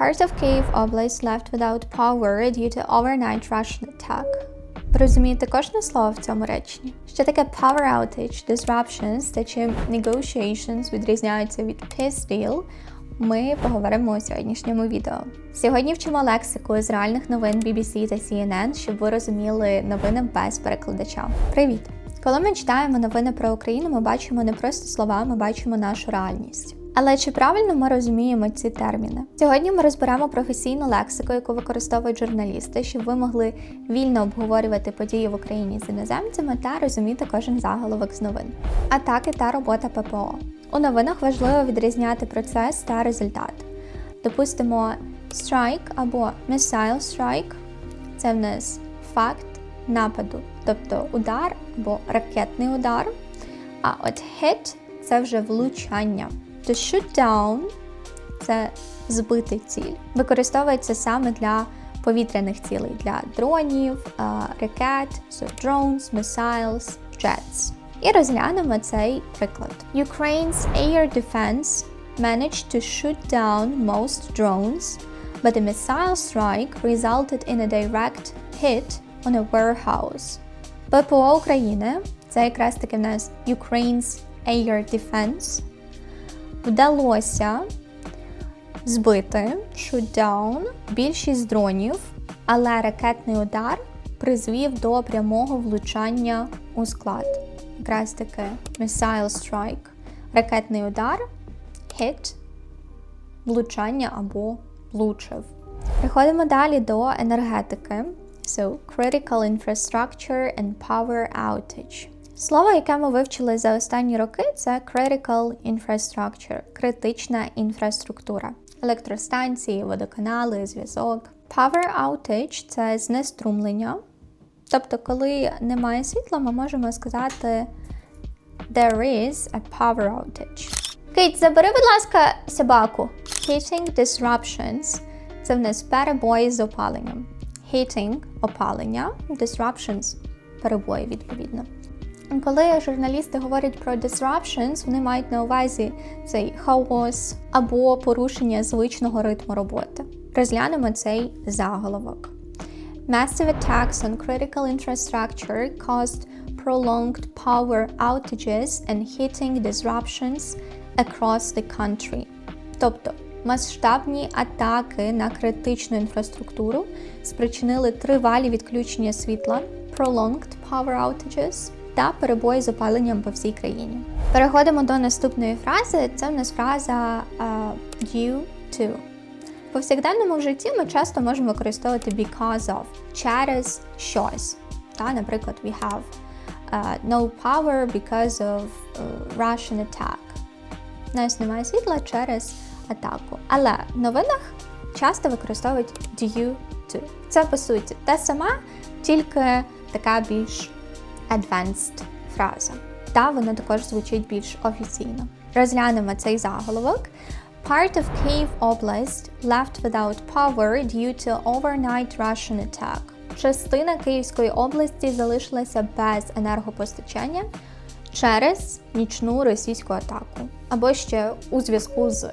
Part of Kyiv Oblast left without power due to overnight Russian attack. Розумієте кожне слово в цьому реченні? Що таке power outage, disruptions та чим negotiations відрізняються від peace deal, ми поговоримо у сьогоднішньому відео. Сьогодні вчимо лексику з реальних новин BBC та CNN, щоб ви розуміли новини без перекладача. Привіт! Коли ми читаємо новини про Україну, ми бачимо не просто слова, ми бачимо нашу реальність. Але чи правильно ми розуміємо ці терміни? Сьогодні ми розберемо професійну лексику, яку використовують журналісти, щоб ви могли вільно обговорювати події в Україні з іноземцями та розуміти кожен заголовок з новин. Атаки та робота ППО. У новинах важливо відрізняти процес та результат. Допустимо, strike або missile strike – це в нас факт нападу, тобто удар або ракетний удар. А от hit – це вже влучання. To shoot down – це збити ціль. Використовується саме для повітряних цілей, для дронів, ракет, so drones, missiles, jets. І розглянемо цей приклад. Ukraine's air defense managed to shoot down most drones, but a missile strike resulted in a direct hit on a warehouse. ППО України це якраз таки в нас Ukraine's Air Defense вдалося збити down більшість дронів, але ракетний удар призвів до прямого влучання у склад. Якраз таки missile strike, ракетний удар, hit, влучання або влучив. Приходимо далі до енергетики. So, critical infrastructure and power outage. Слово, яке ми вивчили за останні роки, це critical infrastructure, критична інфраструктура, електростанції, водоканали, зв'язок. Power outage це знеструмлення. Тобто, коли немає світла, ми можемо сказати There is a power outage. Кейт, забери, будь ласка, собаку. Heating disruptions це в нас перебої з опаленням. Heating – опалення, disruptions – перебої, відповідно. Коли журналісти говорять про disruptions, вони мають на увазі цей хаос або порушення звичного ритму роботи. Розглянемо цей заголовок. Massive attacks on critical infrastructure caused prolonged power outages and heating disruptions across the country. Тобто масштабні атаки на критичну інфраструктуру спричинили тривалі відключення світла, prolonged power outages та перебої з опаленням по всій країні. Переходимо до наступної фрази. Це в нас фраза uh, due to. В повсякденному житті ми часто можемо використовувати because of через щось. Та, Наприклад, we have uh, no power because of uh, Russian attack. У нас немає світла через атаку. Але в новинах часто використовують due to. Це по суті те сама, тільки така більш advanced фраза. Та вона також звучить більш офіційно. Розглянемо цей заголовок. Part of Kyiv Oblast left without power due to overnight Russian attack. Частина Київської області залишилася без енергопостачання через нічну російську атаку. Або ще у зв'язку з.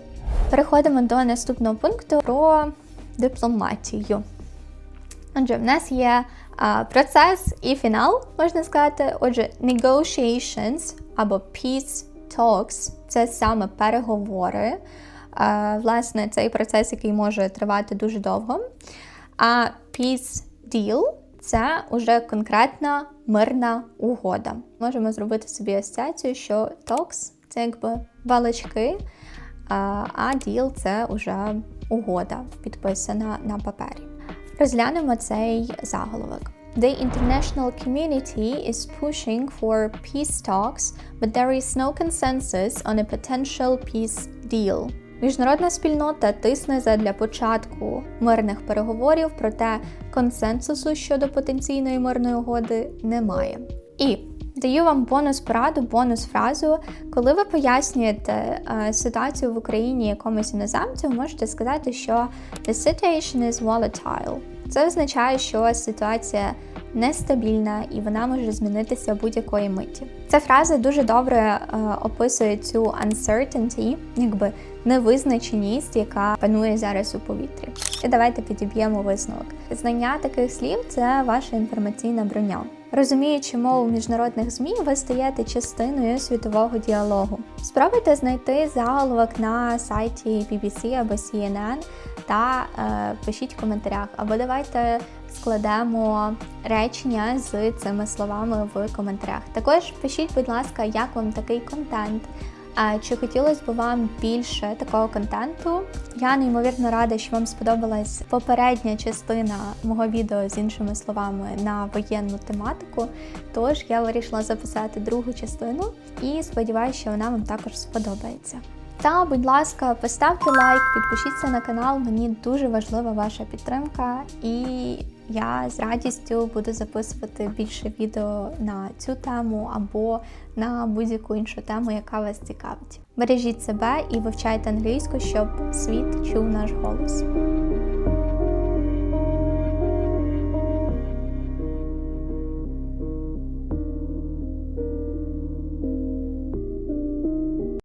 Переходимо до наступного пункту про дипломатію. Отже, в нас є процес і фінал, можна сказати. Отже, negotiations або peace talks це саме переговори. Власне, цей процес, який може тривати дуже довго. А peace deal це вже конкретна мирна угода. Можемо зробити собі асоціацію, що talks це якби балачки, а deal це вже угода, підписана на папері. Розглянемо цей заголовок. The international community is pushing for peace talks, but there is no consensus on a potential peace deal. Міжнародна спільнота тисне задля початку мирних переговорів, проте консенсусу щодо потенційної мирної угоди немає. І даю вам бонус пораду, бонус фразу. Коли ви пояснюєте е, ситуацію в Україні якомусь іноземцю, можете сказати, що the situation is volatile. Це означає, що ситуація нестабільна і вона може змінитися будь-якої миті. Ця фраза дуже добре е, описує цю uncertainty, якби невизначеність, яка панує зараз у повітрі. І давайте підіб'ємо висновок. Знання таких слів це ваша інформаційна броня. Розуміючи мову міжнародних змі, ви стаєте частиною світового діалогу. Спробуйте знайти заголовок на сайті BBC або CNN та е, пишіть в коментарях, або давайте складемо речення з цими словами в коментарях. Також пишіть, будь ласка, як вам такий контент. Чи хотілося б вам більше такого контенту? Я неймовірно рада, що вам сподобалась попередня частина мого відео з іншими словами на воєнну тематику. Тож я вирішила записати другу частину і сподіваюся, що вона вам також сподобається. Та, будь ласка, поставте лайк, підпишіться на канал. Мені дуже важлива ваша підтримка, і я з радістю буду записувати більше відео на цю тему або на будь-яку іншу тему, яка вас цікавить. Бережіть себе і вивчайте англійську, щоб світ чув наш голос.